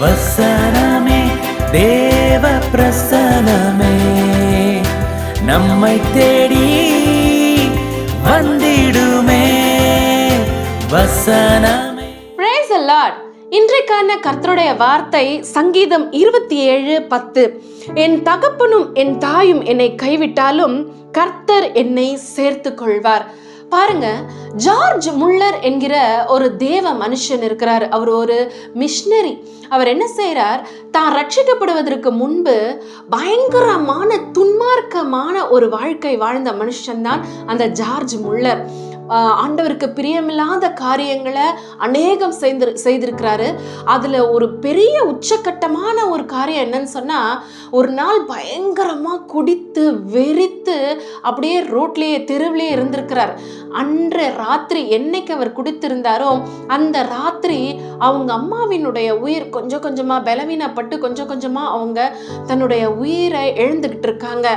வசனமே தேவ பிரசனமே நம்மை தேடி வந்திடுமே வசனமே. பிரேஸ் லார்ட் இன்றைக்கான கர்த்தருடைய வார்த்தை சங்கீதம் இருபத்தி ஏழு பத்து. என் தகப்பனும் என் தாயும் என்னை கைவிட்டாலும் கர்த்தர் என்னை சேர்த்து கொள்வார் பாருங்க ஜார்ஜ் முல்லர் என்கிற ஒரு தேவ மனுஷன் இருக்கிறார். அவர் ஒரு மிஷினரி. அவர் என்ன செய்கிறார் தான் ரட்சிக்கப்படுவதற்கு முன்பு பயங்கரமான துன்மார்க்கமான ஒரு வாழ்க்கை வாழ்ந்த மனுஷன்தான் அந்த ஜார்ஜ் முல்லர். ஆண்டவருக்கு பிரியமில்லாத காரியங்களை அநேகம் செய்து செய்திருக்கிறாரு. அதில் ஒரு பெரிய உச்சக்கட்டமான ஒரு காரியம் என்னன்னு சொன்னால் ஒரு நாள் பயங்கரமாக குடித்து வெறித்து அப்படியே ரோட்லேயே தெருவிலே இருந்திருக்கிறார். அன்று ராத்திரி என்னைக்கு அவர் குடித்திருந்தாரோ அந்த ராத்திரி அவங்க அம்மாவினுடைய உயிர் கொஞ்சம் கொஞ்சமாக பலவீனப்பட்டு கொஞ்சம் கொஞ்சமாக அவங்க தன்னுடைய உயிரை எழுந்துக்கிட்டு இருக்காங்க.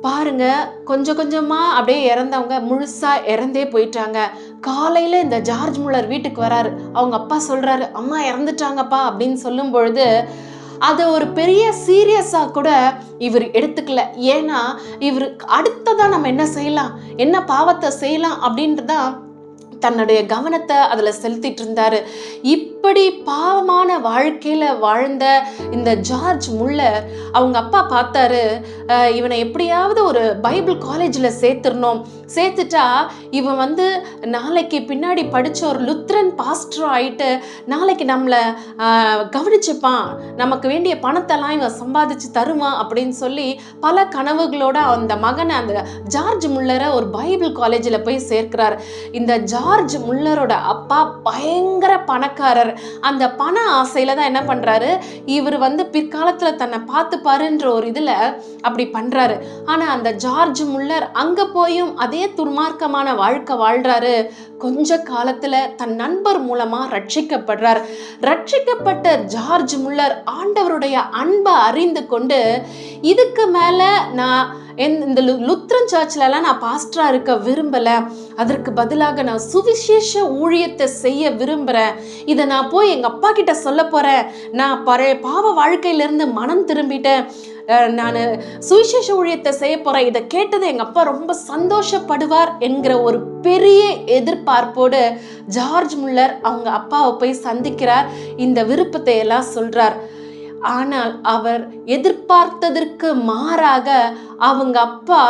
பாருங்க கொஞ்சம் கொஞ்சமாக அப்படியே இறந்தவங்க முழுசாக இறந்தே போயிட்டாங்க. காலையில் இந்த ஜார்ஜ் முல்லர் வீட்டுக்கு வராரு. அவங்க அப்பா சொல்கிறாரு அம்மா இறந்துட்டாங்கப்பா அப்படின்னு சொல்லும் பொழுது அதை ஒரு பெரிய சீரியஸாக கூட இவர் எடுத்துக்கல. ஏன்னா இவர் அடுத்ததான் நம்ம என்ன செய்யலாம்? என்ன பாவத்தை செய்யலாம் அப்படின்றதான் தன்னுடைய கவனத்தை அதில் செலுத்திட்டு இருந்தார். இப்படி பாவமான வாழ்க்கையில் வாழ்ந்த இந்த ஜார்ஜ் முல்லர் அவங்க அப்பா பார்த்தாரு இவனை எப்படியாவது ஒரு பைபிள் காலேஜில் சேர்த்துடணும். சேர்த்துட்டா இவன் வந்து நாளைக்கு பின்னாடி படித்த ஒரு லுத்ரன் பாஸ்டர் ஆயிட்டு நாளைக்கு நம்மளை கவனிச்சுப்பான். நமக்கு வேண்டிய பணத்தெல்லாம் இவன் சம்பாதிச்சு தருவான் அப்படின்னு சொல்லி பல கனவுகளோட அந்த மகனை அந்த ஜார்ஜ் முல்லரை ஒரு பைபிள் காலேஜில் போய் சேர்க்கிறார். இந்த ஜார்ஜ் ஜார்ஜ் முல்லரோட அப்பா பயங்கர பணக்காரர். அந்த பண ஆசையில தான் என்ன பண்றாரு? இவர் வந்து பிற்காலத்துல தன்னை பார்த்து பாருன்ற ஒரு இதுல அப்படி பண்றாரு. ஆனா அந்த ஜார்ஜ் முல்லர் அங்க போயும் அதே துர்மார்க்கமான வாழ்க்கை வாழ்றாரு. கொஞ்ச காலத்துல தன் நண்பர் மூலமா ரட்சிக்கப்படுறார். ரட்சிக்கப்பட்ட ஜார்ஜ் முல்லர் ஆண்டவருடைய அன்பை அறிந்து கொண்டு இதுக்கு மேல நான் இந்த லு- லுத்ரன் சர்ச்லலாம் நான் பாஸ்டராக இருக்க விரும்பலை. அதற்கு பதிலாக நான் சுவிசேஷ ஊழியத்தை செய்ய விரும்புகிறேன் இதை நான் போய் எங்கள் அப்பா கிட்ட சொல்ல போகிறேன் நான் பழைய பாவ வாழ்க்கையிலேருந்து மனம் திரும்பிட்டேன். நான் சுவிசேஷ ஊழியத்தை செய்ய போகிறேன் இதை கேட்டது எங்கள் அப்பா ரொம்ப சந்தோஷப்படுவார் என்கிற ஒரு பெரிய எதிர்பார்ப்போடு ஜார்ஜ் முல்லர் அவங்க அப்பாவை போய் சந்திக்கிறார். இந்த விருப்பத்தை எல்லாம் சொல்கிறார் ஆனால் அவர் எதிர்பார்த்ததற்கு மாறாக அவங்க அப்பா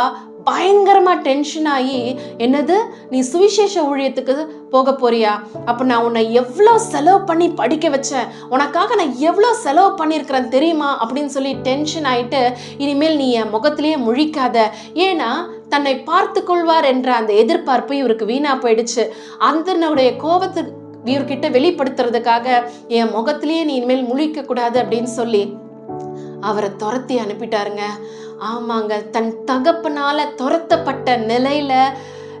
பயங்கரமாக டென்ஷன் ஆகி என்னது? நீ சுவிசேஷ ஊழியத்துக்கு போக போறியா? அப்போ நான் உன்னை எவ்வளோ செலவு பண்ணி படிக்க வச்சேன்? உனக்காக நான் எவ்வளோ செலவு பண்ணியிருக்கிறேன் தெரியுமா? அப்படின்னு சொல்லி டென்ஷன் ஆகிட்டு இனிமேல் நீ என் முகத்திலேயே முழிக்காத. ஏன்னா தன்னை பார்த்து கொள்வார் என்ற அந்த எதிர்பார்ப்பு இவருக்கு வீணாக போயிடுச்சு. அந்தனுடைய கோபத்தை இவர்கிட்ட வெளிப்படுத்துறதுக்காக என் முகத்திலேயே நீ இனிமேல் முழிக்க கூடாது அப்படின்னு சொல்லி அவரை துரத்தி அனுப்பிட்டாருங்க. ஆமாங்க தன் தகப்பனால துரத்தப்பட்ட நிலையில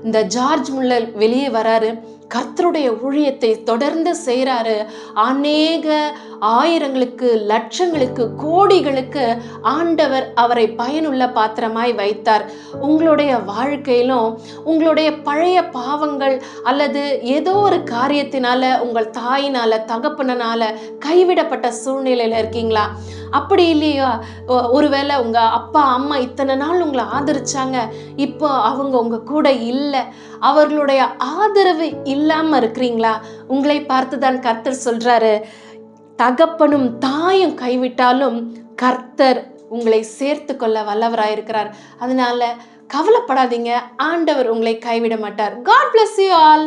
இந்த ஜார்ஜ் முல்லர் வெளியே வராரு. கர்த்தருடைய ஊழியத்தை தொடர்ந்து செய்கிறாரு அநேக ஆயிரங்களுக்கு லட்சங்களுக்கு கோடிகளுக்கு ஆண்டவர் அவரை பயனுள்ள பாத்திரமாய் வைத்தார். உங்களுடைய வாழ்க்கையிலும் உங்களுடைய பழைய பாவங்கள் அல்லது ஏதோ ஒரு காரியத்தினால உங்கள் தாயினால தகப்பனால கைவிடப்பட்ட சூழ்நிலையில் இருக்கீங்களா? அப்படி இல்லையா? ஒ- ஒருவேளை உங்கள் அப்பா அம்மா இத்தனை நாள் உங்களை ஆதரிச்சாங்க. இப்போ அவங்க உங்கள் கூட இல்லை. அவர்களுடைய ஆதரவு இல்லை. இல்லாமல் இருக்கிறீங்களா? உங்களை பார்த்து தான் கர்த்தர் சொல்கிறாரு தகப்பனும் தாயும் கைவிட்டாலும் கர்த்தர் உங்களை சேர்த்து கொள்ள வல்லவராயிருக்கிறார். அதனால கவலைப்படாதீங்க. ஆண்டவர் உங்களை கைவிட மாட்டார். God bless you all